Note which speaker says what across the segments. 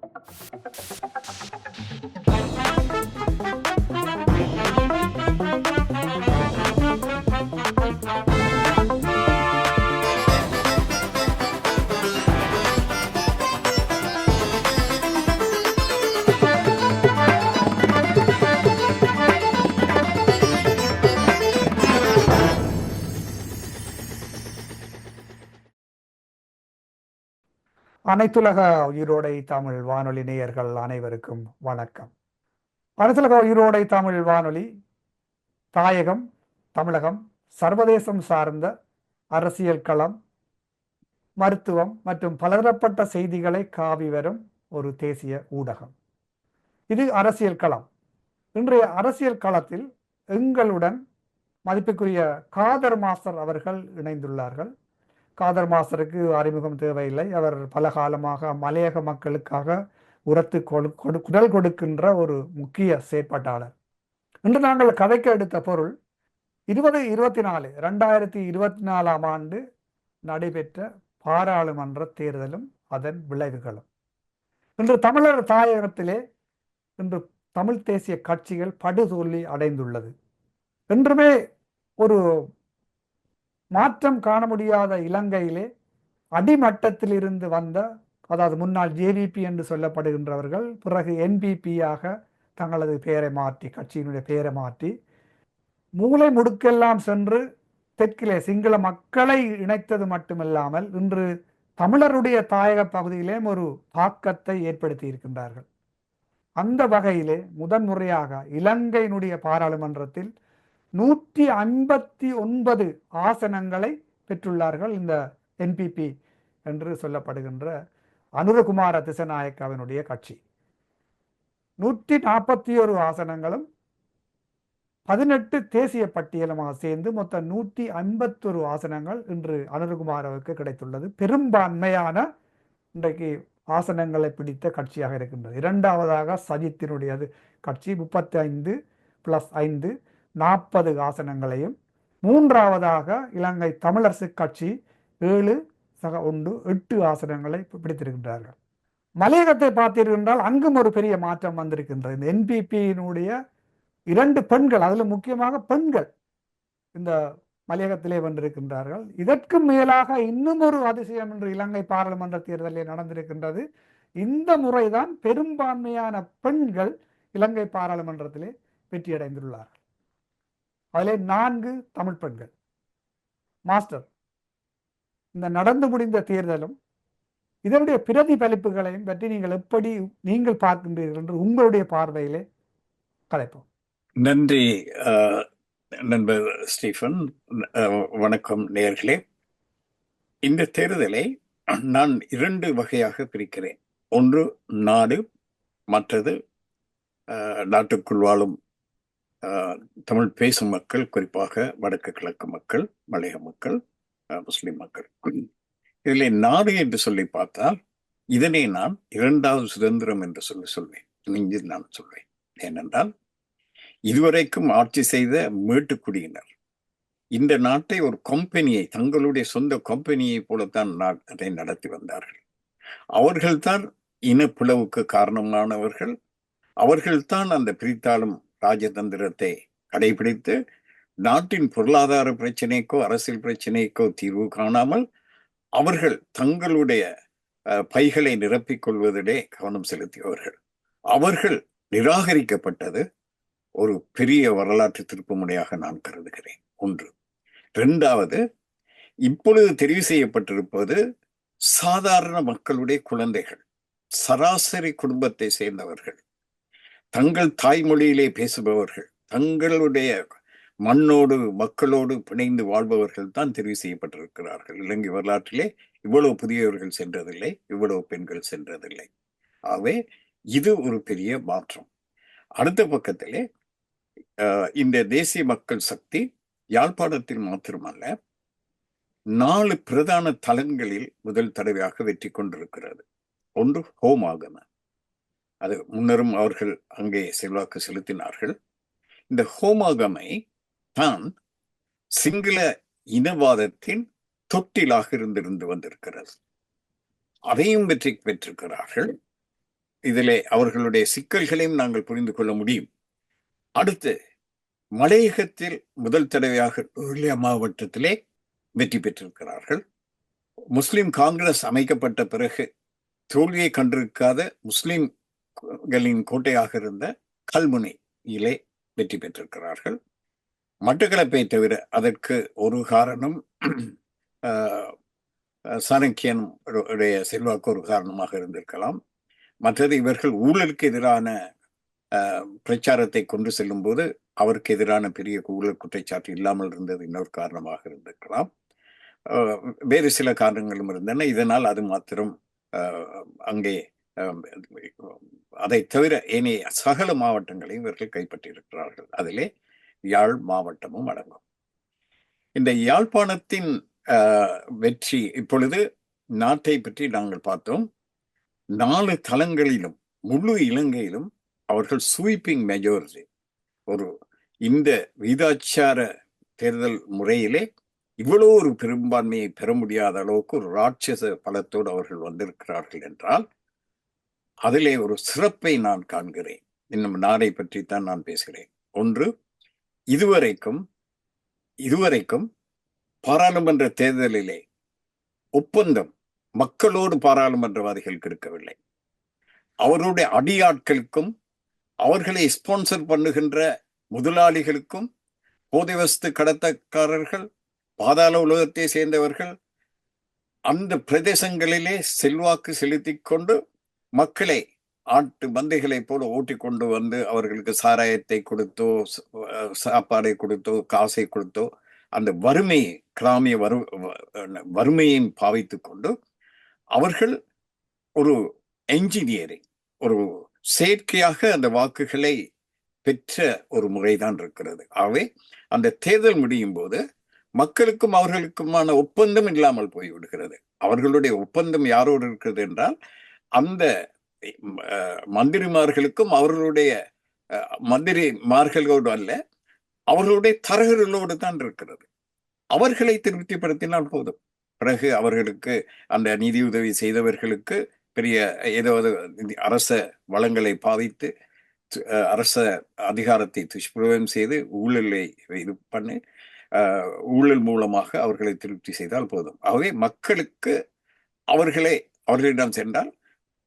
Speaker 1: Thank you. அனைத்துலக உயிரோடை தமிழ் வானொலி நேயர்கள் அனைவருக்கும் வணக்கம். அனைத்துலக உயிரோடை தமிழ் வானொலி தாயகம் தமிழகம் சர்வதேசம் சார்ந்த அரசியல் களம் மருத்துவம் மற்றும் பலதரப்பட்ட செய்திகளை காவி வரும் ஒரு தேசிய ஊடகம். இது அரசியல் களம். இன்றைய அரசியல் களத்தில் எங்களுடன் மதிப்புக்குரிய காதர் மாஸ்டர் அவர்கள் இணைந்துள்ளார்கள். காதர் மாஸ்டருக்கு அறிமுகம் தேவையில்லை. அவர் பல காலமாக மலையக மக்களுக்காக உரத்து கொடு கொடு குரல் கொடுக்கின்ற ஒரு முக்கிய செயற்பாட்டாளர். இன்று நாங்கள் கதைக்கு எடுத்த பொருள் இருபது இருபத்தி நாலு ரெண்டாயிரத்தி இருபத்தி நாலாம் ஆண்டு நடைபெற்ற பாராளுமன்ற தேர்தலும் அதன் விளைவுகளும். இன்று தமிழர் தாயகத்திலே இன்று தமிழ் தேசிய கட்சிகள் படுதோல்வி அடைந்துள்ளது. என்றுமே ஒரு மாற்றம் காண முடியாத இலங்கையிலே அடிமட்டத்தில் இருந்து வந்த அதாவது முன்னாள் ஜேவிபி என்று சொல்லப்படுகின்றவர்கள் பிறகு என்பிபியாக தங்களது பெயரை மாற்றி கட்சியினுடைய பெயரை மாற்றி மூளை முடுக்கெல்லாம் சென்று தெற்கிலே சிங்கள மக்களை இணைத்தது மட்டுமில்லாமல் இன்று தமிழருடைய தாயக பகுதியிலேயும் ஒரு தாக்கத்தை ஏற்படுத்தி இருக்கின்றார்கள். அந்த வகையிலே முதன்முறையாக இலங்கையினுடைய பாராளுமன்றத்தில் நூற்றி ஐம்பத்தி ஒன்பது ஆசனங்களை பெற்றுள்ளார்கள் இந்த என்பிபி என்று சொல்லப்படுகின்ற அனுரகுமார திசநாயக்காவினுடைய கட்சி. நூற்றி நாற்பத்தி ஒரு ஆசனங்களும் பதினெட்டு தேசிய பட்டியலுமாக சேர்ந்து மொத்தம் நூற்றி ஐம்பத்தொரு ஆசனங்கள் இன்று அனுரகுமாரவுக்கு கிடைத்துள்ளது. பெரும்பான்மையான இன்றைக்கு ஆசனங்களை பிடித்த கட்சியாக இருக்கின்றது. இரண்டாவதாக சஜித்தினுடையது கட்சி முப்பத்தி ஐந்து பிளஸ் ஐந்து. நாற்பது ஆசனங்களையும் மூன்றாவதாக இலங்கை தமிழரசு கட்சி ஏழு சக ஒன்று எட்டு ஆசனங்களை பிடித்திருக்கின்றார்கள். மலையகத்தை பார்த்தீர்கள் அங்கும் ஒரு பெரிய மாற்றம் வந்திருக்கின்றது. இந்த என்பிபியினுடைய இரண்டு பெண்கள் அதில் முக்கியமாக பெண்கள் இந்த மலையகத்திலே வந்திருக்கின்றார்கள். இதற்கு மேலாக இன்னும் ஒரு அதிசயம் என்று இலங்கை பாராளுமன்ற தேர்தலில் நடந்திருக்கின்றது. இந்த முறைதான் பெரும்பான்மையான பெண்கள் இலங்கை பாராளுமன்றத்திலே வெற்றியடைந்துள்ளார்கள். அதிலே நான்கு தமிழ் பெண்கள். மாஸ்டர் இந்த நடந்து முடிந்த தேர்தலும் இதனுடைய பிரதிபலிப்புகளையும் பற்றி நீங்கள் எப்படி நீங்கள் பார்க்கின்றீர்கள் என்று உங்களுடைய பார்வையிலே கலைப்போம்
Speaker 2: நன்றி நண்பர் ஸ்டீஃபன். வணக்கம் நேர்களே. இந்த தேர்தலை நான் இரண்டு வகையாக பிரிக்கிறேன். ஒன்று நாடு மற்றது நாட்டுக்குள் வாழும் தமிழ் பேசும் மக்கள் குறிப்பாக வடக்கு கிழக்கு மக்கள் மலைய மக்கள் முஸ்லிம் மக்கள். இதில் நாடு என்று சொல்லி பார்த்தால் இதனை நான் இரண்டாவது சுதந்திரம் என்று சொல்லி சொல்வேன். இங்கு நான் சொல்வேன். ஏனென்றால் இதுவரைக்கும் ஆட்சி செய்த மேட்டுக்குடியினர் இந்த நாட்டை ஒரு கம்பெனியை தங்களுடைய சொந்த கம்பெனியை போலத்தான் நாட்டை நடத்தி வந்தார்கள். அவர்கள்தான் இனப்பிளவுக்கு காரணமானவர்கள். அவர்கள்தான் அந்த பிரித்தாளும் ராஜதந்திரத்தை கடைபிடித்து நாட்டின் பொருளாதார பிரச்சனைக்கோ அரசியல் பிரச்சனைக்கோ தீர்வு காணாமல் அவர்கள் தங்களுடைய பைகளை நிரப்பிக் கொள்வதிலே கவனம் செலுத்தியவர்கள். அவர்கள் நிராகரிக்கப்பட்டது ஒரு பெரிய வரலாற்று திருப்புமுனையாக நான் கருதுகிறேன். ஒன்று. இரண்டாவது இப்பொழுது தெரிவு செய்யப்பட்டிருப்பது சாதாரண மக்களுடைய குழந்தைகள் சராசரி குடும்பத்தை சேர்ந்தவர்கள் தங்கள் தாய்மொழியிலே பேசுபவர்கள் தங்களுடைய மண்ணோடு மக்களோடு பிணைந்து வாழ்பவர்கள் தான் தெரிவு செய்யப்பட்டிருக்கிறார்கள். இலங்கை வரலாற்றிலே இவ்வளவு புதியவர்கள் சென்றதில்லை இவ்வளவு பெண்கள் சென்றதில்லை. ஆகவே இது ஒரு பெரிய மாற்றம். அடுத்த பக்கத்திலே இந்த தேசிய மக்கள் சக்தி யாழ்ப்பாணத்தில் மாத்திரமல்ல நாலு பிரதான தலங்களில் முதல் தடவையாக வெற்றி கொண்டிருக்கிறது. ஒன்று ஹோமாகம. அது முன்னரும் அவர்கள் அங்கே செல்வாக்கு செலுத்தினார்கள். இந்த ஹோமாகமை தான் சிங்கள இனவாதத்தின் தொட்டிலாக இருந்திருந்து வந்திருக்கிறது. அதையும் வெற்றி பெற்றிருக்கிறார்கள். இதிலே அவர்களுடைய சிக்கல்களையும் நாங்கள் புரிந்து கொள்ள முடியும். அடுத்து மலையகத்தில் முதல் தடவையாக நுவரெலியா மாவட்டத்திலே வெற்றி பெற்றிருக்கிறார்கள். முஸ்லிம் காங்கிரஸ் அமைக்கப்பட்ட பிறகு தோல்வியை கண்டிருக்காத முஸ்லிம்களின் கோட்டையாக இருந்த கல்முனையிலே வெற்றி பெற்றிருக்கிறார்கள். மட்டக்களப்பை தவிர அதற்கு ஒரு காரணம் ஆஹ், சாணக்கியன் உடைய செல்வாக்கு ஒரு காரணமாக இருந்திருக்கலாம். மற்றது இவர்கள் ஊழலுக்கு எதிரான ஆஹ், பிரச்சாரத்தை கொண்டு செல்லும் போது அவருக்கு எதிரான பெரிய ஊழல் குற்றச்சாட்டு இல்லாமல் இருந்தது இன்னொரு காரணமாக இருந்திருக்கலாம். ஆஹ், வேறு சில காரணங்களும் இருந்தன. இதனால் அது மாத்திரம் ஆஹ், அங்கே அதை தவிர ஏனைய சகல மாவட்டங்களையும் இவர்கள் கைப்பற்றியிருக்கிறார்கள். அதிலே யாழ் மாவட்டமும் அடங்கும். இந்த யாழ்ப்பாணத்தின் ஆஹ், வெற்றி இப்பொழுது நாட்டை பற்றி நாங்கள் பார்த்தோம். நாலு தளங்களிலும் முழு இலங்கையிலும் அவர்கள் ஸ்வீப்பிங் மெஜாரிட்டி ஒரு இந்த விகிதாச்சார தேர்தல் முறையிலே இவ்வளோ ஒரு பெரும்பான்மையை பெற முடியாத அளவுக்கு ஒரு ராட்சச பலத்தோடு அவர்கள் வந்திருக்கிறார்கள் என்றால் அதிலே ஒரு சிறப்பை நான் காண்கிறேன். இன்னும் நாரை பற்றி தான் நான் பேசுகிறேன். ஒன்று இதுவரைக்கும் இதுவரைக்கும் பாராளுமன்ற தேர்தலிலே ஒப்பந்தம் மக்களோடு பாராளுமன்றவாதிகளுக்கு இருக்கவில்லை அவருடைய அடியாட்களுக்கும் அவர்களை ஸ்பான்சர் பண்ணுகின்ற முதலாளிகளுக்கும் போதை வஸ்து கடத்தக்காரர்கள் பாதாள உலகத்தை சேர்ந்தவர்கள் அந்த பிரதேசங்களிலே செல்வாக்கு செலுத்தி கொண்டு மக்களை ஆட்டு மந்தைகளைப் போல ஓட்டி கொண்டு வந்து அவர்களுக்கு சாராயத்தை கொடுத்தோ சாப்பாடை கொடுத்தோ காசை கொடுத்தோ அந்த வறுமையை கிராமிய வறு வறுமையையும் பாவித்துக் கொண்டு அவர்கள் ஒரு என்ஜினியரிங் ஒரு செயற்கையாக அந்த வாக்குகளை பெற்ற ஒரு முறைதான் இருக்கிறது. ஆகவே அந்த தேர்தல் முடியும் போது மக்களுக்கும் அவர்களுக்குமான ஒப்பந்தம் இல்லாமல் போய்விடுகிறது. அவர்களுடைய ஒப்பந்தம் யாரோடு இருக்கிறது என்றால் அந்த அஹ், மந்திரிமார்களுக்கும் அவர்களுடைய அஹ், மந்திரிமார்களோடு அல்ல அவர்களுடைய தரகர்களோடு தான் இருக்கிறது. அவர்களை திருப்திப்படுத்தினால் போதும். பிறகு அவர்களுக்கு அந்த நிதியுதவி செய்தவர்களுக்கு பெரிய ஏதாவது நிதி- அரச வளங்களை பாதித்து அஹ், அரச அதிகாரத்தை துஷ்பிரயோகம் செய்து ஊழலை இது பண்ணி ஊழல் மூலமாக அவர்களை திருப்தி செய்தால் போதும். ஆகவே மக்களுக்கு அவர்களை அவர்களிடம் சென்றால்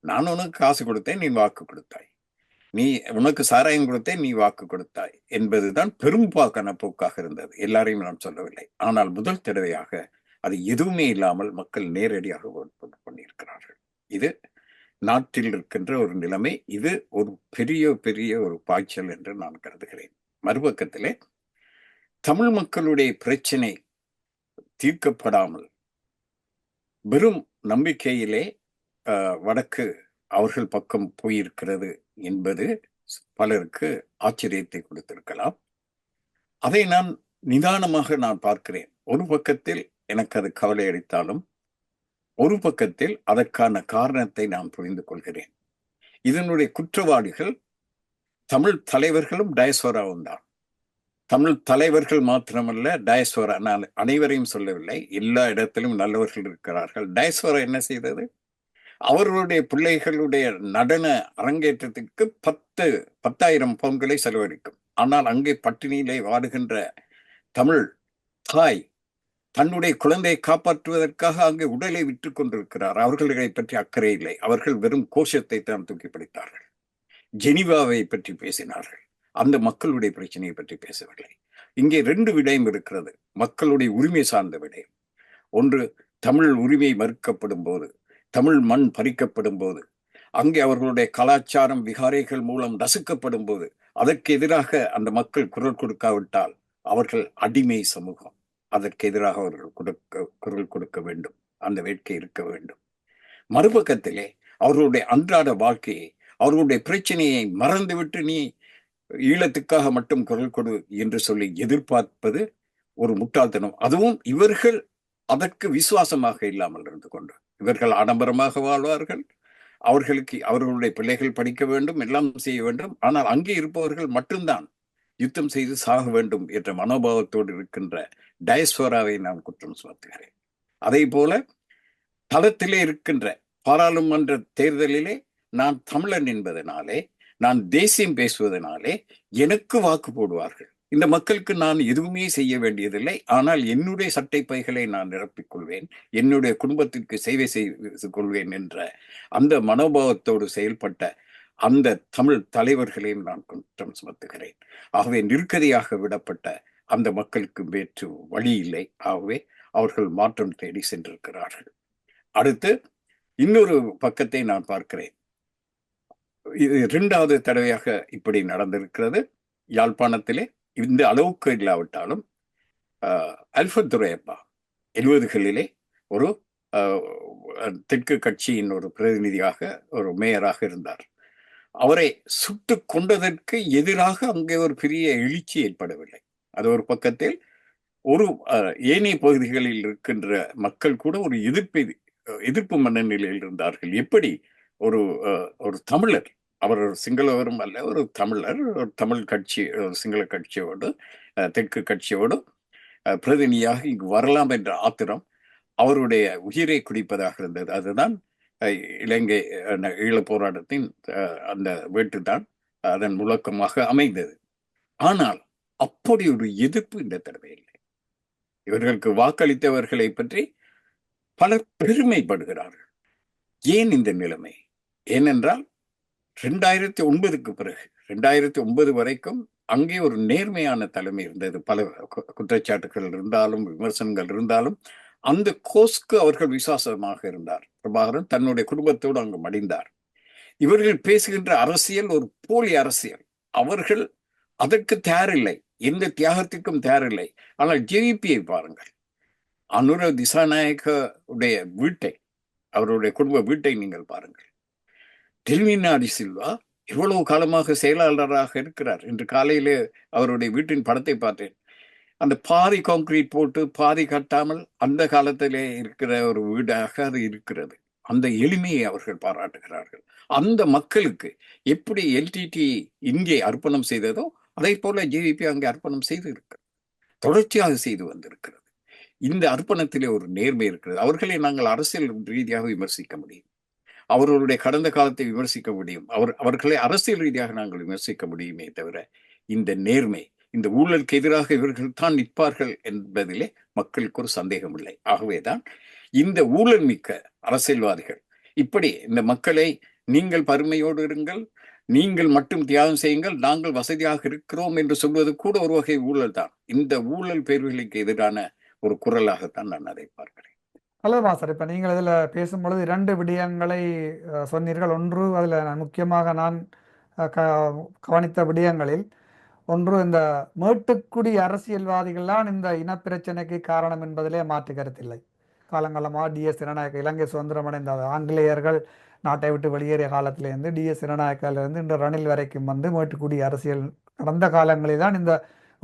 Speaker 2: நான் உனக்கு காசு கொடுத்தேன் நீ வாக்கு கொடுத்தாய். நீ உனக்கு சாராயம் கொடுத்தேன் நீ வாக்கு கொடுத்தாய். என்பதுதான் பெரும்பாக்கான போக்காக இருந்தது. எல்லாரையும் நான் சொல்லவில்லை. ஆனால் முதல் தடவையாக அது எதுவுமே இல்லாமல் மக்கள் நேரடியாக ஓட்டு பண்ணியிருக்கிறார்கள். இது நாட்டில் இருக்கின்ற ஒரு நிலைமை. இது ஒரு பெரிய பெரிய ஒரு பாய்ச்சல் என்று நான் கருதுகிறேன். மறுபக்கத்திலே தமிழ் மக்களுடைய பிரச்சனை தீர்க்கப்படாமல் வெறும் நம்பிக்கையிலே வடக்கு அவர்கள் பக்கம் போயிருக்கிறது என்பது பலருக்கு ஆச்சரியத்தை கொடுத்திருக்கலாம். அதை நான் நிதானமாக நான் பார்க்கிறேன். ஒரு பக்கத்தில் எனக்கு அது கவலை அளித்தாலும் ஒரு பக்கத்தில் அதற்கான காரணத்தை நான் புரிந்து கொள்கிறேன். இதனுடைய குற்றவாளிகள் தமிழ் தலைவர்களும் டயஸ்வராவும் தான். தமிழ் தலைவர்கள் மாத்திரமல்ல டயஸ்வரா நான் அனைவரையும் சொல்லவில்லை. எல்லா இடத்திலும் நல்லவர்கள் இருக்கிறார்கள். டயஸ்வரா என்ன செய்தது? அவர்களுடைய பிள்ளைகளுடைய நடன அரங்கேற்றத்துக்கு பத்து பத்தாயிரம் பவுன்களை செலவழிக்கும். ஆனால் அங்கே பட்டினியிலே வாடுகின்ற தமிழ் தாய் தன்னுடைய குழந்தையை காப்பாற்றுவதற்காக அங்கே உடலை விற்று கொண்டிருக்கிறார். அவர்களை பற்றி அக்கறை இல்லை. அவர்கள் வெறும் கோஷத்தை தான் தூக்கி பிடித்தார்கள். ஜெனிவாவை பற்றி பேசினார்கள். அந்த மக்களுடைய பிரச்சனையை பற்றி பேசவில்லை. இங்கே ரெண்டு விடயம் இருக்கிறது. மக்களுடைய உரிமை சார்ந்த விடயம். ஒன்று தமிழ் உரிமை மறுக்கப்படும் போது தமிழ் மண் பறிக்கப்படும் போது அங்கே அவர்களுடைய கலாச்சாரம் விகாரைகள் மூலம் நசுக்கப்படும் போது அதற்கு எதிராக அந்த மக்கள் குரல் கொடுக்காவிட்டால் அவர்கள் அடிமை சமூகம். அதற்கு எதிராக அவர்கள் கொடுக்க குரல் கொடுக்க வேண்டும். அந்த வேட்கை இருக்க வேண்டும். மறுபக்கத்திலே அவர்களுடைய அன்றாட வாழ்க்கையை அவர்களுடைய பிரச்சனையை மறந்துவிட்டு நீ ஈழத்துக்காக மட்டும் குரல் கொடு என்று சொல்லி எதிர்பார்ப்பது ஒரு முட்டாள்தனம். அதுவும் இவர்கள் அதற்கு விசுவாசமாக இல்லாமல் இருந்து கொண்டு இவர்கள் ஆடம்பரமாக வாழ்வார்கள். அவர்களுக்கு அவர்களுடைய பிள்ளைகள் படிக்க வேண்டும் எல்லாம் செய்ய வேண்டும். ஆனால் அங்கே இருப்பவர்கள் மட்டும்தான் யுத்தம் செய்து சாக வேண்டும் என்ற மனோபாவத்தோடு இருக்கின்ற டயஸ்வராவை நான் குற்றம் சுமத்துகிறேன். அதே போல தளத்திலே இருக்கின்ற பாராளுமன்ற தேர்தலிலே நான் தமிழன் என்பதனாலே நான் தேசியம் பேசுவதனாலே எனக்கு வாக்கு போடுவார்கள். இந்த மக்களுக்கு நான் எதுவுமே செய்ய வேண்டியதில்லை. ஆனால் என்னுடைய சட்டை பைகளை நான் நிரப்பிக் கொள்வேன் என்னுடைய குடும்பத்திற்கு சேவை செய்து கொள்வேன் என்ற அந்த மனோபாவத்தோடு செயல்பட்ட அந்த தமிழ் தலைவர்களையும் நான் குற்றம் சுமத்துகிறேன். ஆகவே நிற்கதியாக விடப்பட்ட அந்த மக்களுக்கு வேற்று வழி இல்லை. ஆகவே அவர்கள் மாற்றம் தேடி சென்றிருக்கிறார்கள். அடுத்து இன்னொரு பக்கத்தை நான் பார்க்கிறேன். இது இரண்டாவது தடவையாக இப்படி நடந்திருக்கிறது. யாழ்ப்பாணத்திலே இந்த அளவுக்கு இல்லாவிட்டாலும் அல்ஃபத் துரையப்பா எழுபதுகளிலே ஒரு தெற்கு கட்சியின் ஒரு பிரதிநிதியாக ஒரு மேயராக இருந்தார். அவரை சுட்டு கொண்டதற்கு எதிராக அங்கே ஒரு பெரிய எழுச்சி ஏற்படவில்லை. அது ஒரு பக்கத்தில் ஒரு ஏனைய பகுதிகளில் இருக்கின்ற மக்கள் கூட ஒரு எதிர்ப்பு எதிர்ப்பு மனநிலையில் இருந்தார்கள். எப்படி ஒரு ஒரு தமிழர் அவர் ஒரு சிங்களவரும் அல்ல ஒரு தமிழர் ஒரு தமிழ் கட்சி சிங்கள கட்சியோடு தெற்கு கட்சியோடு பிரதிநிதியாக இங்கு வரலாம் என்ற ஆத்திரம் அவருடைய உயிரை குடிப்பதாக இருந்தது. அதுதான் இலங்கை ஈழ போராட்டத்தின் அந்த வேட்டு தான் அதன் முழக்கமாக அமைந்தது. ஆனால் அப்படி ஒரு எதிர்ப்பு இந்த தடவை இல்லை. இவர்களுக்கு வாக்களித்தவர்களை பற்றி பலர் பெருமைப்படுகிறார்கள். ஏன் இந்த நிலைமை? ஏனென்றால் ரெண்டாயிரத்தி ஒன்பதுக்கு பிறகு ரெண்டாயிரத்தி ஒன்பது வரைக்கும் அங்கே ஒரு நேர்மையான தலைமை இருந்தது. பல குற்றச்சாட்டுகள் இருந்தாலும் விமர்சனங்கள் இருந்தாலும் அந்த கோஸ்க்கு அவர்கள் விசுவாசமாக இருந்தார். பிரபாகரன் தன்னுடைய குடும்பத்தோடு அங்கு மடிந்தார். இவர்கள் பேசுகின்ற அரசியல் ஒரு போலி அரசியல். அவர்கள் அதற்கு தயாரில்லை. எந்த தியாகத்திற்கும் தயாரில்லை. ஆனால் ஜேவிபியை பாருங்கள். அனுர திசாநாயக உடைய வீட்டை அவருடைய குடும்ப வீட்டை நீங்கள் பாருங்கள். டெல்வினாடி சில்வா இவ்வளவு காலமாக செயலாளராக இருக்கிறார் இன்று காலையிலே அவருடைய வீட்டின் படத்தை பார்த்தேன். அந்த பாதி கான்கிரீட் போட்டு பாதி கட்டாமல் அந்த காலத்திலே இருக்கிற ஒரு வீடாக அது இருக்கிறது. அந்த எளிமையை அவர்கள் பாராட்டுகிறார்கள். அந்த மக்களுக்கு எப்படி எல்டிடி இங்கே அர்ப்பணம் செய்ததோ அதே போல ஜேவிபி அங்கே அர்ப்பணம் செய்து இருக்கிறது தொடர்ச்சியாக செய்து வந்திருக்கிறது. இந்த அர்ப்பணத்திலே ஒரு நேர்மை இருக்கிறது. அவர்களை நாங்கள் அரசியல் ரீதியாக விமர்சிக்க முடியும். அவர்களுடைய கடந்த காலத்தை விமர்சிக்க முடியும். அவர் அவர்களை அரசியல் ரீதியாக நாங்கள் விமர்சிக்க முடியுமே தவிர இந்த நேர்மை இந்த ஊழலுக்கு எதிராக இவர்கள் தான் நிற்பார்கள் என்பதிலே மக்களுக்கு ஒரு சந்தேகம் இல்லை ஆகவேதான் இந்த ஊழல் மிக்க அரசியல்வாதிகள் இப்படி இந்த மக்களை நீங்கள் பருமையோடு இருங்கள் நீங்கள் மட்டும் தியாகம் செய்யுங்கள் நாங்கள் வசதியாக இருக்கிறோம் என்று சொல்வது கூட ஒரு வகை ஊழல் தான் இந்த ஊழல் பேர்களுக்கு எதிரான ஒரு குரலாகத்தான் நான் அதை பார்க்கிறேன்.
Speaker 1: நல்லது மாஸ்டர் இப்போ நீங்கள் இதில் பேசும்பொழுது இரண்டு விடயங்களை சொன்னீர்கள். ஒன்று அதில் நான் முக்கியமாக நான் க கவனித்த விடயங்களில் ஒன்று இந்த மேட்டுக்குடி அரசியல்வாதிகள்லாம் இந்த இனப்பிரச்சனைக்கு காரணம் என்பதிலே மாற்று கருத்தில்லை காலங்காலமாக டிஎஸ் ஜனநாயக இலங்கை சுதந்திரமடைந்த ஆங்கிலேயர்கள் நாட்டை விட்டு வெளியேறிய காலத்திலேருந்து டிஎஸ் ஜனநாயக்கிலிருந்து இன்று ரணில் வரைக்கும் வந்து மேட்டுக்குடி அரசியல் கடந்த காலங்களில் தான் இந்த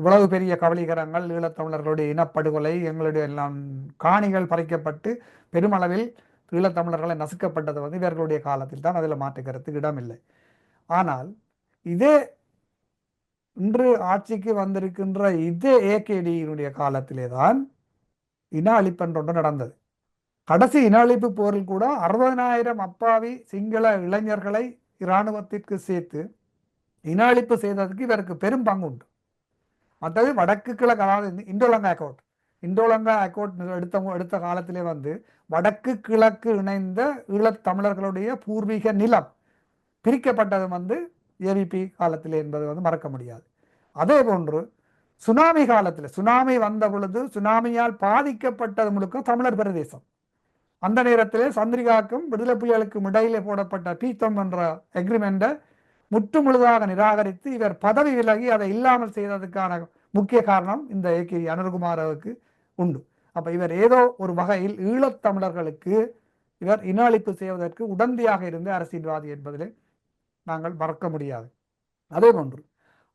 Speaker 1: இவ்வளவு பெரிய கவலிகரங்கள் ஈழத்தமிழர்களுடைய இனப்படுகொலை எங்களுடைய எல்லாம் காணிகள் பறிக்கப்பட்டு பெருமளவில் ஈழத்தமிழர்களை நசுக்கப்பட்டது வந்து இவர்களுடைய காலத்தில் தான். அதில் மாற்றுக்கிறதுக்கு இடமில்லை. ஆனால் இதே இன்று ஆட்சிக்கு வந்திருக்கின்ற இதே ஏகேடியினுடைய காலத்திலே தான் இன அழிப்பென்றொன்று நடந்தது. கடைசி இன அழிப்பு போரில் கூட அறுபதனாயிரம் அப்பாவி சிங்கள இளைஞர்களை இராணுவத்திற்கு சேர்த்து இன அழிப்பு செய்ததற்கு இவருக்கு பெரும் பங்கு உண்டு. மற்றபடி வடக்கு கிழக்கு அதாவது இண்டோலங்கா அக்கௌண்ட் இண்டோலங்கா அக்கௌண்ட் எடுத்த எடுத்த காலத்திலே வந்து வடக்கு கிழக்கு இணைந்த ஈழத்தமிழர்களுடைய பூர்வீக நிலம் பிரிக்கப்பட்டது வந்து ஏவிபி காலத்தில் என்பது வந்து மறக்க முடியாது. அதே போன்று சுனாமி காலத்தில் சுனாமி வந்த பொழுது சுனாமியால் பாதிக்கப்பட்டது முழுக்க தமிழர் பிரதேசம். அந்த நேரத்தில் சந்திரிகாக்கும் விடுதலை புலிகளுக்கும் இடையிலே போடப்பட்ட பீத்தம் என்ற எக்ரிமெண்ட்டை முற்று முழுதாக நிராகரித்து இவர் பதவி விலகி அதை இல்லாமல் செய்ததுக்கான முக்கிய காரணம் இந்த ஏகே அனுர்குமாரவுக்கு உண்டு. அப்போ இவர் ஏதோ ஒரு வகையில் ஈழத்தமிழர்களுக்கு இவர் இன அழிப்பு செய்வதற்கு உடந்தையாக இருந்த அரசியல்வாதி என்பதிலே நாங்கள் மறக்க முடியாது. அதே போன்று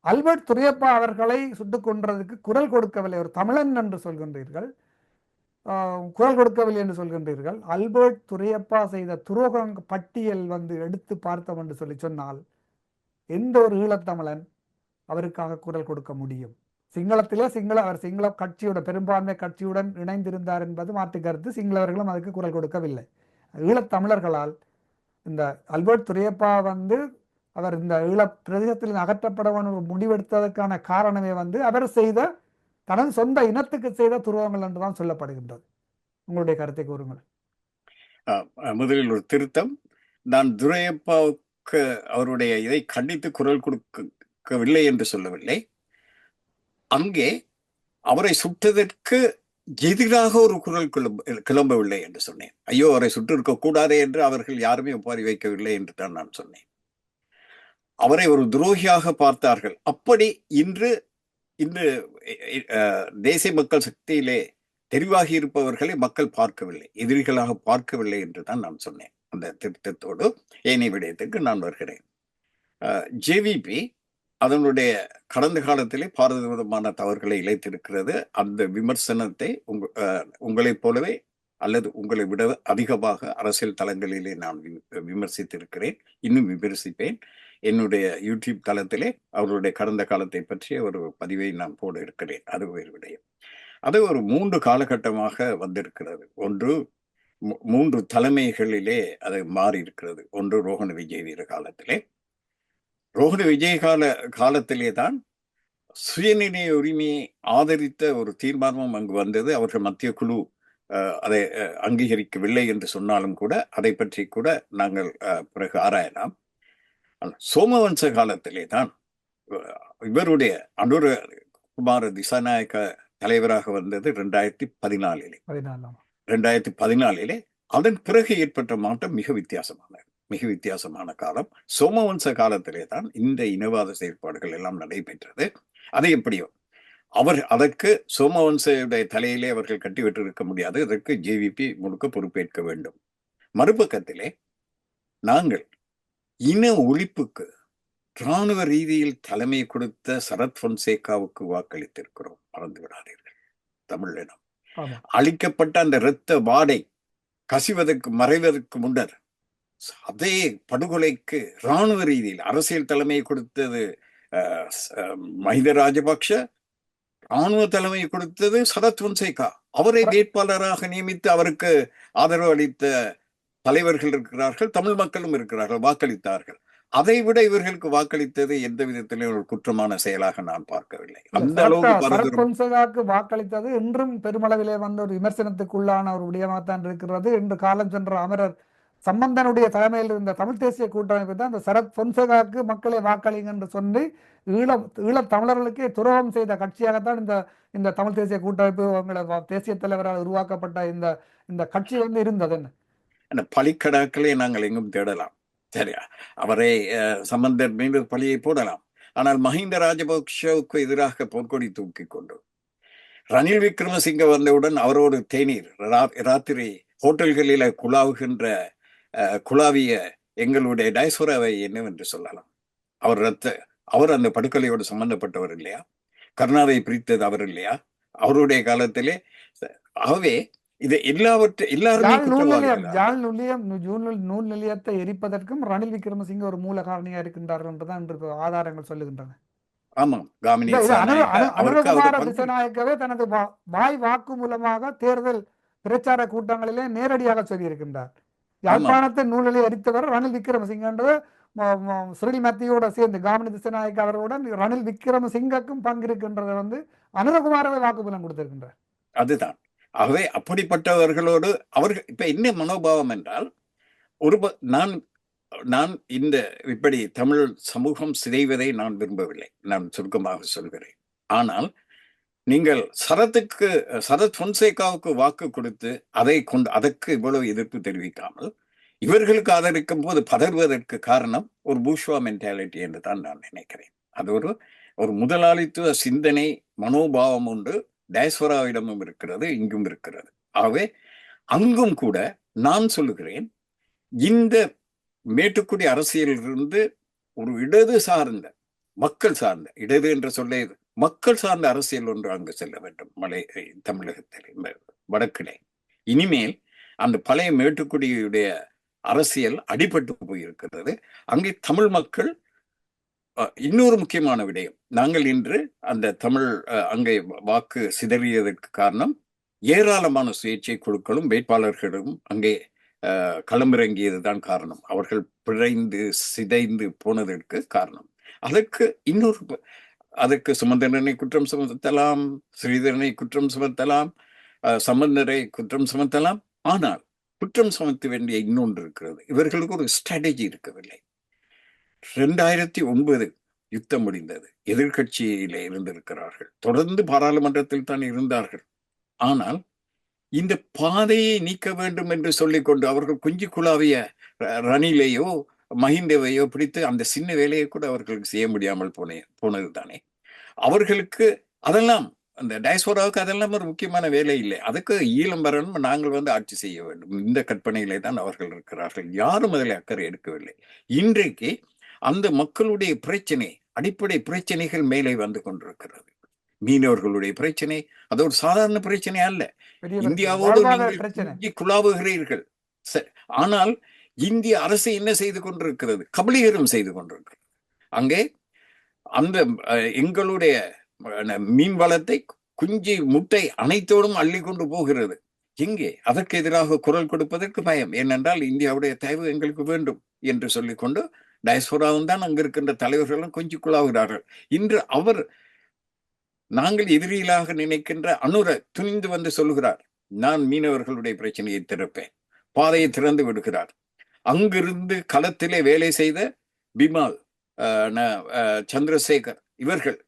Speaker 1: அல்பர்ட் துரையப்பா அவர்களை சுட்டுக் கொன்றதுக்கு குரல் கொடுக்கவில்லை. ஒரு தமிழன் என்று சொல்கின்றீர்கள். குரல் கொடுக்கவில்லை என்று சொல்கின்றீர்கள். அல்பர்ட் துரையப்பா செய்த துரோகம் பட்டியல் வந்து எடுத்து பார்த்தோம் என்று சொல்லி சொன்னால் எந்த ஒரு ஈழத்தமிழன் அவருக்காக குரல் கொடுக்க முடியும்? சிங்களத்திலே சிங்கள அவர் சிங்கள கட்சியோட பெரும்பான்மை கட்சியுடன் இணைந்திருந்தார் என்பது மாற்று கருத்து. சிங்களவர்களும் அதுக்கு குரல் கொடுக்கவில்லை. ஈழத்தமிழர்களால் இந்த அல்பர்ட் துரையப்பா வந்து அவர் இந்த ஈழ பிரதேசத்தில் அகற்றப்பட வேண்டும் முடிவெடுத்ததற்கான காரணமே வந்து அவர் செய்த தனது சொந்த இனத்துக்கு செய்த துருவங்கள் என்றுதான் சொல்லப்படுகின்றது. உங்களுடைய கருத்தை கூறுங்கள்.
Speaker 2: முதலில் ஒரு திருத்தம். நான் துரையப்பாவுக்கு அவருடைய இதை கண்டித்து குரல் கொடுக்கவில்லை என்று சொல்லவில்லை. அங்கே அவரை சுட்டதற்கு எதிராக ஒரு குரல் கிளம்ப கிளம்பவில்லை என்று சொன்னேன். ஐயோ அவரை சுட்டிருக்க கூடாதே என்று அவர்கள் யாருமே ஒப்பாரி வைக்கவில்லை என்று தான் நான் சொன்னேன். அவரை ஒரு துரோகியாக பார்த்தார்கள். அப்படி இன்று இன்று அஹ், தேசிய மக்கள் சக்தியிலே தெரிவாகி இருப்பவர்களை மக்கள் பார்க்கவில்லை எதிரிகளாக பார்க்கவில்லை என்று தான் நான் சொன்னேன். அந்த திருத்தத்தோடு ஏனைய விடயத்துக்கு நான் வருகிறேன். ஜேவிபி அதனுடைய கடந்த காலத்திலே பாரத விதமான தவறுகளை இழைத்திருக்கிறது. அந்த விமர்சனத்தை உங்க உங்களைப் போலவே அல்லது உங்களை விட அதிகமாக அரசியல் தளங்களிலே நான் விமர்சித்திருக்கிறேன். இன்னும் விமர்சிப்பேன். என்னுடைய யூடியூப் தளத்திலே அவருடைய கடந்த காலத்தை பற்றிய ஒரு பதிவை நான் போட இருக்கிறேன். அது வேறு விடயம். அது ஒரு மூன்று காலகட்டமாக வந்திருக்கிறது. ஒன்று மூன்று தலைமைகளிலே அது மாறி இருக்கிறது ஒன்று ரோஹண விஜய் வீர காலத்திலே. ரோஹண விஜய் கால காலத்திலே தான் சுயநிர்ணய உரிமையை ஆதரித்த ஒரு தீர்மானமும் அங்கு வந்தது. அவர்கள் மத்திய குழு அதை அங்கீகரிக்கவில்லை என்று சொன்னாலும் கூட அதை பற்றி கூட நாங்கள் பிறகு ஆராயலாம். சோமவன்ச சோமவம்ச காலத்திலே தான் இவருடைய அனுர குமார திசாநாயக்க தலைவராக வந்தது ரெண்டாயிரத்தி பதினாலிலே.
Speaker 1: பதினாலாம்.
Speaker 2: ரெண்டாயிரத்தி பதினாலிலே அதன் பிறகு ஏற்பட்ட மாற்றம் மிக வித்தியாசமானது மிக வித்தியாசமான காலம். சோமவம்ச காலத்திலே தான் இந்த இனவாத செயற்பாடுகள் எல்லாம் நடைபெற்றது. அது எப்படியோ அவர் அதற்கு சோமவம்சனுடைய தலையிலே அவர்கள் கட்டிவிட்டிருக்க முடியாது. அதற்கு ஜேவிபி முழுக்க பொறுப்பேற்க வேண்டும். மறுபக்கத்திலே நாங்கள் இன ஒழிப்புக்கு இராணுவ ரீதியில் தலைமை கொடுத்த சரத் பொன்சேகாவுக்கு வாக்களித்திருக்கிறோம். மறந்து விடாதீர்கள். தமிழினம் அழிக்கப்பட்ட அந்த இரத்த வாடை கசிவதற்கு மறைவதற்கு முன்னர் அதே படுகொலைக்கு இராணுவ ரீதியில் அரசியல் தலைமை கொடுத்தது மஹிந்த ராஜபக்ஷ இராணுவ தலைமை கொடுத்தது சரத் பொன்சேகா அவரை வேட்பாளராக நியமித்து அவருக்கு ஆதரவு அளித்த தலைவர்கள் இருக்கிறார்கள் தமிழ் மக்களும் இருக்கிறார்கள் வாக்களித்தார்கள். அதை விட இவர்களுக்கு வாக்களித்தது எந்த விதத்திலும் ஒரு குற்றமான செயலாக நான் பார்க்கவில்லை. அந்த அளவுக்கு
Speaker 1: வாக்களித்தது இன்றும் பெருமளவிலே வந்த ஒரு விமர்சனத்துக்குள்ளான ஒரு விடயமாகத்தான் இருக்கிறது. இன்று காலம் சென்ற அமரர் சம்பந்தனுடைய தலைமையில் இருந்த தமிழ் தேசிய கூட்டமைப்பு தான் இந்த சரத் பொன்சேகாவுக்கு மக்களை வாக்களிங்க என்று சொல்லி ஈழ ஈழத் தமிழர்களுக்கே துரோகம் செய்த கட்சியாகத்தான் இந்த இந்த தமிழ் தேசிய கூட்டமைப்பு அவங்கள தேசிய தலைவரால் உருவாக்கப்பட்ட இந்த இந்த கட்சி வந்து இருந்தது. என்ன
Speaker 2: அந்த பலிக்கடாக்களை நாங்கள் எங்கும் தேடலாம். சரியா அவரை சம்பந்தர் மீது பழியை போடலாம். ஆனால் மஹிந்த ராஜபக்ஷவுக்கு எதிராக போர்க்கொடி தூக்கி கொண்டு. ரணில் விக்ரமசிங்க வந்தவுடன் அவரோடு தேநீர் ராத்திரி ஹோட்டல்களில குழாவுகின்ற குழாவிய எங்களுடைய டைஸ்வராவை என்னவென்று சொல்லலாம். அவர் ரத்த அவர் அந்த படுகொலையோடு சம்பந்தப்பட்டவர் இல்லையா? கருணாவை பிரித்தது அவர் இல்லையா? அவருடைய காலத்திலே ஆகவே இது எல்லாவற்றை எல்லாருமே
Speaker 1: நூல் நிலையத்தை எரிப்பதற்கும் ரணில் விக்ரமசிங்க ஒரு மூல காரணியா இருக்கின்றார் என்றுதான் இன்று ஆதாரங்கள் சொல்லுகின்றன.
Speaker 2: ஆமாம்
Speaker 1: திசநாயக்கவே தனது வாய் வாக்கு மூலமாக தேர்தல் பிரச்சார கூட்டங்களிலே நேரடியாக சொல்லியிருக்கின்றார். யாழ்ப்பாணத்தை நூலிலே எரித்தவர் ரணில் விக்ரமசிங்கன்றது சிறில் மத்தியோட சேர்ந்து காமினி திசநாயக்க அவர்களுடன் ரணில் விக்ரமசிங்கக்கும் பங்கு இருக்கின்றதை வந்து அனுரகுமாரவே வாக்குமூலம் கொடுத்திருக்கின்றார்.
Speaker 2: அதுதான். ஆகவே அப்படிப்பட்டவர்களோடு அவர்கள் இப்ப என்ன மனோபாவம் என்றால் ஒரு ப- நான் நான் இந்த இப்படி தமிழ் சமூகம் சிதைவதை நான் விரும்பவில்லை நான் சுருக்கமாக சொல்கிறேன். ஆனால் நீங்கள் சரத்துக்கு சரத் பொன்சேகாவுக்கு வாக்கு கொடுத்து அதை கொண்டு அதற்கு இவ்வளவு எதிர்ப்பு தெரிவிக்காமல் இவர்களுக்கு ஆதரிக்கும் போது பதறுவதற்கு காரணம் ஒரு பூஷ்வா மென்டாலிட்டி என்று தான் நான் நினைக்கிறேன். அது ஒரு ஒரு முதலாளித்துவ சிந்தனை மனோபாவம் உண்டு டயஸ்வராவிடமும் இருக்கிறது இங்கும் இருக்கிறது ஆகவே அங்கும் கூட நான் சொல்லுகிறேன் இந்த மேட்டுக்குடி அரசியலிருந்து ஒரு இடது சார்ந்த மக்கள் சார்ந்த இடது என்று சொல்லே இது. மக்கள் சார்ந்த அரசியல் ஒன்று அங்கு செல்ல வேண்டும் மலை தமிழகத்தில் வடக்கிலே இனிமேல் அந்த பழைய மேட்டுக்குடியுடைய அரசியல் அடிபட்டு போயிருக்கிறது அங்கே தமிழ் மக்கள் இன்னொரு முக்கியமான விடயம். நாங்கள் இன்று அந்த தமிழ் அஹ், அங்கே வாக்கு சிதறியதற்கு காரணம் ஏராளமான சுயேட்சை குழுக்களும் வேட்பாளர்களும் அங்கே களமிறங்கியது தான் காரணம். அவர்கள் பிழைந்து சிதைந்து போனதற்கு காரணம். அதற்கு இன்னொரு அதற்கு சுமந்திரனை குற்றம் சுமத்தலாம் ஸ்ரீதரனை குற்றம் சுமத்தலாம் அஹ், சம்பந்தரை குற்றம் சுமத்தலாம். ஆனால் குற்றம் சுமத்த வேண்டிய இன்னொன்று இருக்கிறது. இவர்களுக்கு ஒரு ஸ்ட்ராட்டஜி இருக்கவில்லை. ரெண்டாயிரத்தி ஒன்பது யுத்தம் முடிந்தது. எதிர்க்கட்சியிலே இருந்திருக்கிறார்கள். தொடர்ந்து பாராளுமன்றத்தில் தான் இருந்தார்கள். ஆனால் இந்த பாதையை நீக்க வேண்டும் என்று சொல்லிக்கொண்டு அவர்கள் குஞ்சு குழாவிய ர- ரணிலையோ மஹிந்தவையோ பிடித்து அந்த சின்ன வேலையை கூட அவர்களுக்கு செய்ய முடியாமல் போனே போனது தானே. அவர்களுக்கு அதெல்லாம் அந்த டயஸ்போராவுக்கு அதெல்லாம் ஒரு முக்கியமான வேலை இல்லை. அதுக்கு ஈழம் வரணும். நாங்கள் வந்து ஆட்சி செய்ய வேண்டும். இந்த கற்பனையிலே தான் அவர்கள் இருக்கிறார்கள். யாரும் அதில் அக்கறை எடுக்கவில்லை. இன்றைக்கு அந்த மக்களுடைய பிரச்சனை அடிப்படை பிரச்சனைகள் மேலே வந்து கொண்டிருக்கிறது. மீனவர்களுடைய பிரச்சனை அது ஒரு சாதாரண பிரச்சனை அல்ல. இந்தியாவோடு நீங்கள் குழாவுகிறீர்கள். ஆனால் இந்திய அரசு என்ன செய்து கொண்டிருக்கிறது? கபலீகரம் செய்து கொண்டிருக்கிறது. அங்கே அந்த எங்களுடைய மீன் வளத்தை குஞ்சு முட்டை அனைத்தோடும் அள்ளி கொண்டு போகிறது. எங்கே? அதற்கு எதிராக குரல் கொடுப்பதற்கு பயம். ஏனென்றால் இந்தியாவுடைய தேவை எங்களுக்கு வேண்டும் என்று சொல்லிக்கொண்டு டயஸ்போராவும் தான் அங்கு இருக்கின்ற தலைவர்களும் கொஞ்சம் குழாவுகிறார்கள் இன்று அவர் நாங்கள் எதிரிகளாக நினைக்கின்ற அனுர துணிந்து வந்து சொல்லுகிறார் நான் மீனவர்களுடைய பிரச்சனையை திறப்பேன் பாதையை திறந்து விடுகிறார். அங்கிருந்து களத்திலே வேலை செய்த பிமால் ந- சந்திரசேகர் இவர்கள்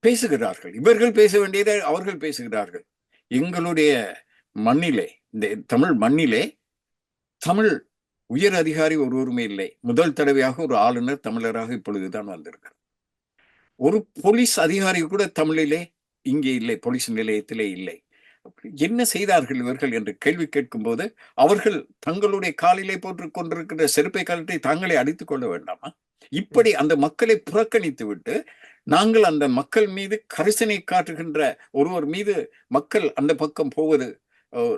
Speaker 2: பேசுகிறார்கள். இவர்கள் பேச வேண்டியதை அவர்கள் பேசுகிறார்கள். எங்களுடைய மண்ணிலே இந்த தமிழ் மண்ணிலே தமிழ் உயர் அதிகாரி ஒருவருமே இல்லை. முதல் தடவையாக ஒரு ஆளுநர் தமிழராக இப்பொழுதுதான் வந்திருக்கிறார். ஒரு போலீஸ் அதிகாரி கூட தமிழிலே இங்கே இல்லை போலீஸ் நிலையத்திலே இல்லை. என்ன செய்தார்கள் இவர்கள் என்று கேள்வி கேட்கும் போது அவர்கள் தங்களுடைய காலிலே போட்டு கொண்டிருக்கிற செருப்பை காலத்தை தாங்களே அடித்துக் கொள்ள வேண்டாமா? இப்படி அந்த மக்களை புறக்கணித்து விட்டு நாங்கள் அந்த மக்கள் மீது கரிசனை காட்டுகின்ற ஒருவர் மீது மக்கள் அந்த பக்கம் போவது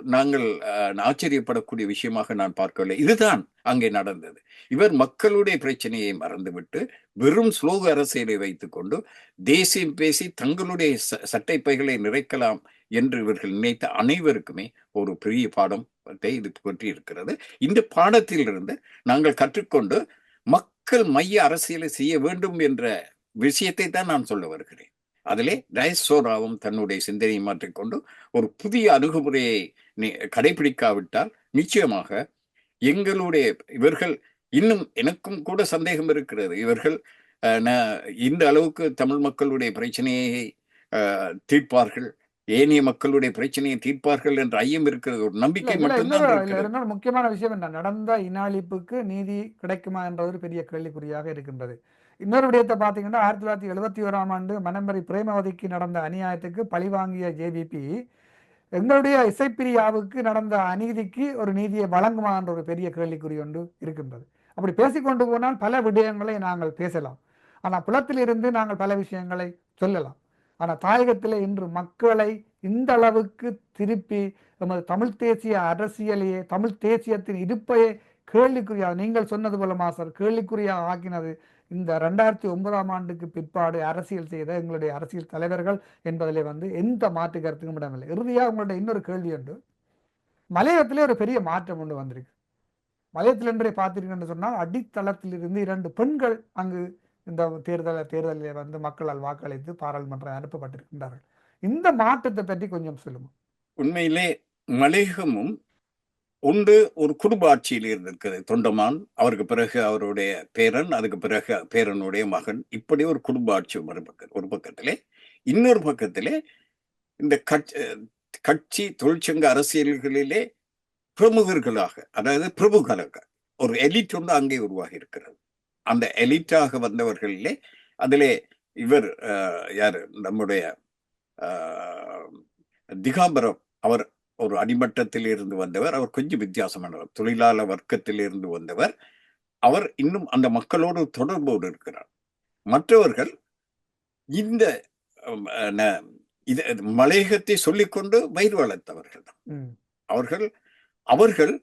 Speaker 2: நாங்கள் அஹ், ஆச்சரியப்படக்கூடிய விஷயமாக நான் பார்க்கவில்லை. இதுதான் அங்கே நடந்தது. இவர் மக்களுடைய பிரச்சனையை மறந்துவிட்டு வெறும் ஸ்லோக அரசியலை வைத்துக்கொண்டு தேசியம் பேசி தங்களுடைய ச- சட்டைப்பைகளை நிறைக்கலாம் என்று இவர்கள் நினைத்த அனைவருக்குமே ஒரு பெரிய பாடம் இது பற்றி இருக்கிறது. இந்த பாடத்திலிருந்து நாங்கள் கற்றுக்கொண்டு மக்கள் மைய அரசியலை செய்ய வேண்டும் என்ற விஷயத்தை தான் நான் சொல்ல வருகிறேன். அதிலே டயசோராவும் தன்னுடைய சிந்தனையை மாற்றிக்கொண்டு ஒரு புதிய அணுகுமுறையை கடைபிடிக்காவிட்டால் நிச்சயமாக எங்களுடைய இவர்கள் இன்னும் எனக்கும் கூட சந்தேகம் இருக்கிறது. இவர்கள் இந்த அளவுக்கு தமிழ் மக்களுடைய பிரச்சனையை தீர்ப்பார்கள். ஏனைய மக்களுடைய பிரச்சனையை தீர்ப்பார்கள் என்ற ஐயம் இருக்கிறது. ஒரு நம்பிக்கை மட்டும்தான்
Speaker 1: முக்கியமான விஷயம் என்ன நடந்த இனாளிப்புக்கு நீதி கிடைக்குமா என்ற ஒரு பெரிய கேள்விக்குறியாக இருக்கின்றது. இன்னொரு விடயத்தை பார்த்தீங்கன்னா ஆயிரத்தி தொள்ளாயிரத்தி எழுபத்தி ஓராம் ஆண்டு மனம்பரி பிரேமவதிக்கு நடந்த அநியாயத்துக்கு பழிவாங்கிய ஜேவிபி எங்களுடைய இசைப்பிரியாவுக்கு நடந்த அநீதிக்கு ஒரு நீதியை வழங்குமா என்ற ஒரு பெரிய கேள்விக்குறி ஒன்று இருக்கின்றது. அப்படி பேசிக்கொண்டு போனால் பல விடயங்களை நாங்கள் பேசலாம். ஆனால் புலத்திலிருந்து நாங்கள் பல விஷயங்களை சொல்லலாம். ஆனால் தாயகத்தில் இன்று மக்களை இந்த அளவுக்கு திருப்பி நமது தமிழ் தேசிய அரசியலையே தமிழ் தேசியத்தின் இருப்பையே கேள்விக்குறியாக நீங்கள் சொன்னது போல மாஸ்டர் கேள்விக்குறியாக ஆக்கினது? இந்த ரெண்டாயிரத்தி ஒன்பதாம் ஆண்டுக்கு பிற்பாடு அரசியல் செய்த எங்களுடைய அரசியல் தலைவர்கள் என்பதில் வந்து எந்த மாற்று கருத்துக்கும் இடமில்லை. இறுதியாக உங்களுடைய இன்னொரு கேள்வி உண்டு. மலையத்திலே ஒரு பெரிய மாற்றம் ஒன்று வந்திருக்கு. மலையத்தில் என்றே பார்த்தீர்கள் சொன்னால் அடித்தளத்திலிருந்து இரண்டு பெண்கள் அங்கு இந்த தேர்தல் தேர்தலில் வந்து மக்களால் வாக்களித்து பாராளுமன்றம் அனுப்பப்பட்டிருக்கின்றார்கள். இந்த மாற்றத்தை பற்றி கொஞ்சம் சொல்லுங்க.
Speaker 2: உண்மையிலே மலையகமும் ஒன்று ஒரு குடும்ப ஆட்சியில் இருந்திருக்கிறது. தொண்டமான் அவருக்கு பிறகு அவருடைய பேரன் அதுக்கு பிறகு பேரனுடைய மகன். இப்படி ஒரு குடும்ப ஆட்சி ஒரு பக்கம் ஒரு பக்கத்திலே. இன்னொரு பக்கத்திலே இந்த கட்சி கட்சி தொழிற்சங்க அரசியல்களிலே பிரமுகர்களாக அதாவது பிரபுகளாக ஒரு எலிட் ஒன்று அங்கே உருவாகி இருக்கிறது அந்த எலிட்டாக வந்தவர்களிலே அதிலே இவர் யார்? நம்முடைய திகாம்பரம். அவர் ஒரு அடிமட்டத்தில் இருந்து வந்தவர். அவர் கொஞ்சம் வித்தியாசமானவர் தொழிலாளர் வர்க்கத்தில் இருந்து வந்தவர். அவர் இன்னும் அந்த மக்களோடு தொடர்போடு இருக்கிறார். மற்றவர்கள் இந்த இது மலையகத்தை சொல்லிக்கொண்டு வயிறு வளர்த்தவர்கள் தான். அவர்கள் அவர்கள்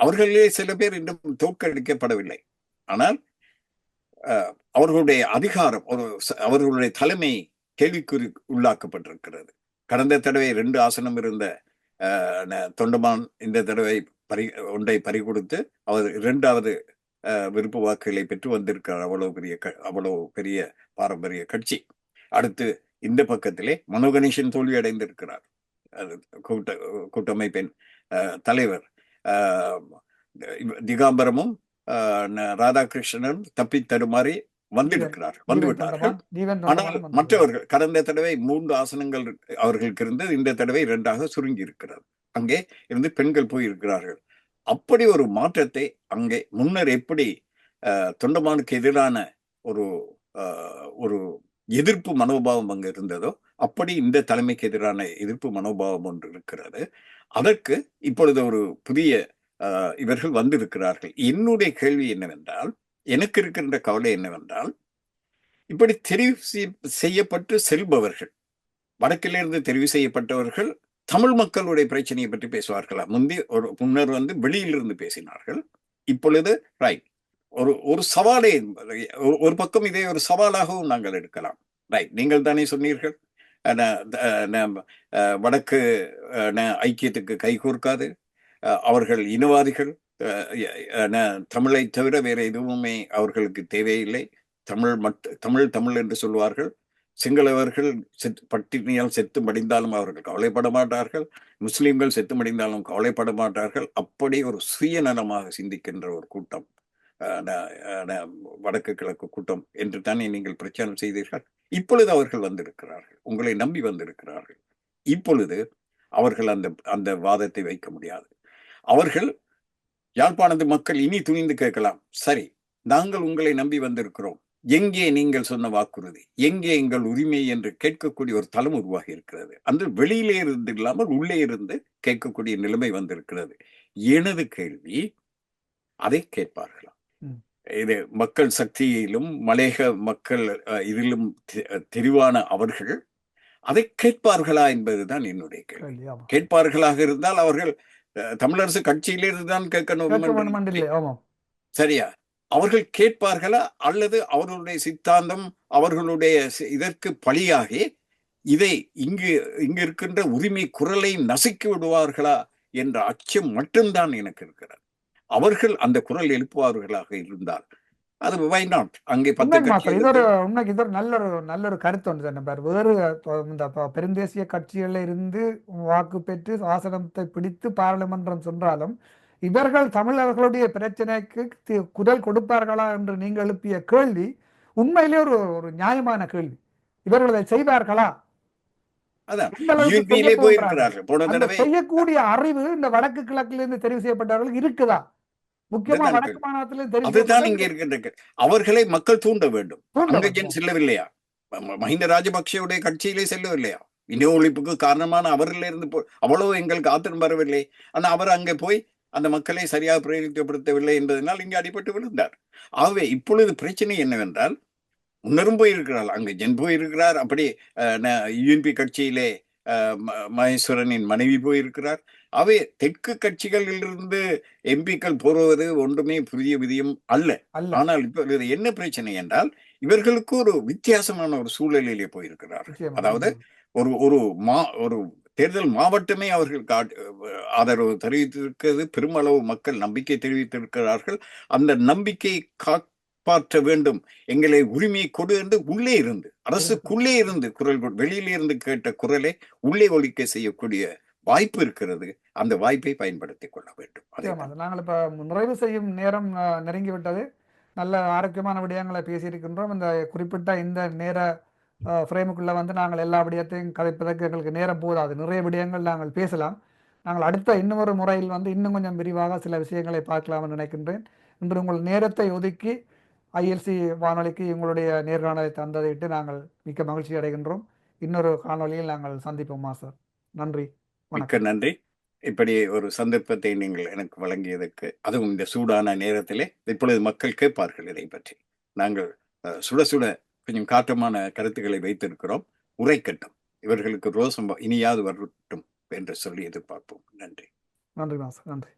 Speaker 2: அவர்களே சில பேர் இன்னும் தோற்கடிக்கப்படவில்லை. ஆனால் அவர்களுடைய அதிகாரம் ஒரு அவர்களுடைய தலைமை கேள்விக்குறி உள்ளாக்கப்பட்டிருக்கிறது. கடந்த தடவை ரெண்டு ஆசனம் இருந்த தொண்டமான் இந்த தடவை பறி ஒன்றை பறிகொடுத்து அவர் இரண்டாவது விருப்ப வாக்குகளை பெற்று வந்திருக்கிறார். அவ்வளவு பெரிய க- அவ்வளவு பெரிய பாரம்பரிய கட்சி. அடுத்து இந்த பக்கத்திலே மனோகணேசன் தோல்வி அடைந்திருக்கிறார். கூட்ட கூட்டமைப்பின் தலைவர். திகாம்பரமும் ராதாகிருஷ்ணனும் தப்பி தடுமாறி வந்திருக்கிறார் வந்து விட்டார்கள்
Speaker 1: ஜீவன்
Speaker 2: ஆனால் மற்றவர்கள் கடந்த தடவை மூன்று ஆசனங்கள் அவர்களுக்கு இருந்தது இந்த தடவை இரண்டாக சுருங்கி இருக்கிறது. அங்கே இருந்து பெண்கள் போயிருக்கிறார்கள். அப்படி ஒரு மாற்றத்தை அங்கே முன்னர் எப்படி தொண்டமானுக்கு எதிரான ஒரு ஒரு எதிர்ப்பு மனோபாவம் அங்கு இருந்ததோ அப்படி இந்த தலைமைக்கு எதிரான எதிர்ப்பு மனோபாவம் ஒன்று இருக்கிறது. அதற்கு இப்பொழுது ஒரு புதிய இவர்கள் வந்திருக்கிறார்கள். என்னுடைய கேள்வி என்னவென்றால் எனக்கு இருக்கின்ற கவலை என்னவென்றால் இப்படி தெரிவு செய்யப்பட்டு செல்பவர்கள் வடக்கிலிருந்து தெரிவு செய்யப்பட்டவர்கள் தமிழ் மக்களுடைய பிரச்சனையை பற்றி பேசுவார்களா? முந்தி ஒரு முன்னர் வந்து வெளியிலிருந்து பேசினார்கள். இப்பொழுது ரைட் ஒரு ஒரு சவாலை ஒரு- பக்கம் இதை ஒரு சவாலாகவும் நாங்கள் எடுக்கலாம். ரைட் நீங்கள் தானே சொன்னீர்கள். அஹ் வடக்கு ஐக்கியத்துக்கு கை கோர்க்காது. அவர்கள் இனவாதிகள் தமிழை தவிர வேற எதுவுமே அவர்களுக்கு தேவையில்லை. தமிழ் மட் தமிழ் தமிழ் என்று சொல்வார்கள். சிங்களவர்கள் செத்து பட்டினியால் செத்து மடிந்தாலும் அவர்கள் கவலைப்பட மாட்டார்கள். முஸ்லீம்கள் செத்து மடிந்தாலும் கவலைப்பட மாட்டார்கள். அப்படி ஒரு சுயநலமாக சிந்திக்கின்ற ஒரு கூட்டம் வடக்கு கிழக்கு கூட்டம் என்று தானே நீங்கள் பிரச்சாரம் செய்தீர்கள். இப்பொழுது அவர்கள் வந்திருக்கிறார்கள். உங்களை நம்பி வந்திருக்கிறார்கள். இப்பொழுது அவர்கள் அந்த அந்த வாதத்தை வைக்க முடியாது. அவர்கள் யாழ்ப்பாணத்து மக்கள் இனி துணிந்து கேட்கலாம். சரி நாங்கள் உங்களை நம்பி வந்திருக்கிறோம். எங்கே நீங்கள் சொன்ன வாக்குறுதி? எங்கே எங்கள் உரிமை என்று கேட்கக்கூடிய ஒரு தளம் உருவாகி இருக்கிறது. அந்த வெளியிலே இருந்து இல்லாமல் உள்ளே இருந்து கேட்கக்கூடிய நிலைமை வந்திருக்கிறது. எனது கேள்வி அதை கேட்பார்களா?
Speaker 1: ம்.
Speaker 2: இது மக்கள் சக்தியிலும் மலேக மக்கள் இதிலும் தெரிவான அவர்கள் அதை கேட்பார்களா என்பதுதான் என்னுடைய கேள்வி. கேட்பார்களாக இருந்தால் அவர்கள் தமிழரசு கட்சியிலிருந்து தான் கேட்கணும். சரியா? அவர்கள் கேட்பார்களா? அல்லது அவர்களுடைய சித்தாந்தம் அவர்களுடைய இதற்கு பலியாகி இதை இங்கு இங்கு இருக்கின்ற உரிமை குரலை நசுக்கி விடுவார்களா என்ற அச்சம் மட்டும்தான் எனக்கு இருக்கிறது. அவர்கள் அந்த குரல் எழுப்புவார்களாக இருந்தால் அது வை நாட் அங்கே பத்து
Speaker 1: உண்மை மாஸ்டர் இது ஒரு
Speaker 2: கட்சிகளுக்கு
Speaker 1: உண்மைக்கு நல்ல ஒரு நல்ல ஒரு கருத்து ஒன்று தானே. வேறு இந்த பெருந்தேசிய கட்சிகளில் இருந்து வாக்கு பெற்று ஆசனத்தை பிடித்து பாராளுமன்றம் சென்றாலும் இவர்கள் தமிழர்களுடைய பிரச்சனைக்கு குரல் கொடுப்பார்களா என்று நீங்கள் எழுப்பிய கேள்வி உண்மையிலே ஒரு ஒரு நியாயமான கேள்வி. இவர்கள் அதை செய்வார்களா? செய்யக்கூடிய அறிவு இந்த வடக்கு கிழக்கிலிருந்து தெரிவு செய்யப்பட்டவர்களுக்கு இருக்குதா? முக்கியமா வடக்கு மாநிலத்திலிருந்து தெரிவு
Speaker 2: அதுதான் இங்க இருக்கின்ற அவர்களை மக்கள் தூண்ட வேண்டும். செல்லவில்லையா? மஹிந்த ராஜபக்சேவுடைய கட்சியிலே செல்லவில்லையா? இன ஒழிப்புக்கு காரணமான அவரில் இருந்து அவ்வளவு எங்களுக்கு ஆத்திரம் வரவில்லை. ஆனா அவர் அங்கே போய் அந்த மக்களை சரியாக பிரயோகிக்கப்படுத்தவில்லை என்பதனால் இங்கே அடிபட்டு விழுந்தார். ஆகவே இப்பொழுது பிரச்சனை என்னவென்றால் முன்னரும் போயிருக்கிறார். அங்கு ஜென் போயிருக்கிறார். அப்படி யூஎன்பி கட்சியிலே மகேஸ்வரனின் மனைவி போயிருக்கிறார். அவை தெற்கு கட்சிகளிலிருந்து எம்பிக்கள் போடுவது ஒன்றுமே புதிய விதியும் அல்ல. ஆனால் இப்ப என்ன பிரச்சனை என்றால் இவர்களுக்கு ஒரு வித்தியாசமான ஒரு சூழலிலே போயிருக்கிறார். அதாவது ஒரு ஒரு மா ஒரு தேர்தல் மாவட்டமே அவர்கள் காட்- ஆதரவு தெரிவித்திருக்கிறது பெருமளவு மக்கள் நம்பிக்கை தெரிவித்திருக்கிறார்கள். அந்த நம்பிக்கையை காப்பாற்ற வேண்டும் எங்களை உரிமையை கொடு என்று உள்ளே இருந்து அரசுக்குள்ளே இருந்து குரல் கொடு- வெளியிலே இருந்து கேட்ட குரலை உள்ளே ஒழிக்க செய்யக்கூடிய வாய்ப்பு இருக்கிறது. அந்த வாய்ப்பை பயன்படுத்திக் கொள்ள வேண்டும்.
Speaker 1: நாங்கள் இப்ப நிறைவு செய்யும் நேரம் அஹ், நெருங்கி விட்டது நல்ல ஆரோக்கியமான விடயங்களை பேசியிருக்கின்றோம். இந்த குறிப்பிட்ட இந்த நேர ஃப்ரேமுக்குள்ள வந்து நாங்கள் எல்லா விடயத்தையும் கதைப்பதற்கு எங்களுக்கு நேரம் போதாது. நிறைய விடயங்கள் நாங்கள் பேசலாம். நாங்கள் அடுத்த இன்னொரு முறையில் வந்து இன்னும் கொஞ்சம் விரிவாக சில விஷயங்களை பார்க்கலாம்னு நினைக்கின்றேன். இன்று உங்கள் நேரத்தை ஒதுக்கி ஐஎல்சி வானொலிக்கு உங்களுடைய நேர்காணலை தந்ததையிட்டு நாங்கள் மிக்க மகிழ்ச்சி அடைகின்றோம். இன்னொரு காணொளியில் நாங்கள் சந்திப்போம் மாஸ்டர் நன்றி.
Speaker 2: மிக்க நன்றி. இப்படி ஒரு சந்தர்ப்பத்தை நீங்கள் எனக்கு வழங்கியதற்கு அதுவும் இந்த சூடான நேரத்திலே இப்பொழுது மக்கள் கேட்பார்கள் இதை பற்றி. நாங்கள் சுட சுட கொஞ்சம் காட்டமான கருத்துக்களை வைத்திருக்கிறோம். உரைக்கட்டும் இவர்களுக்கு ரோசம் இனியாவது வரட்டும் என்று சொல்லி எதிர்பார்ப்போம். நன்றி.
Speaker 1: நன்றி. மாஸ்டர் நன்றி.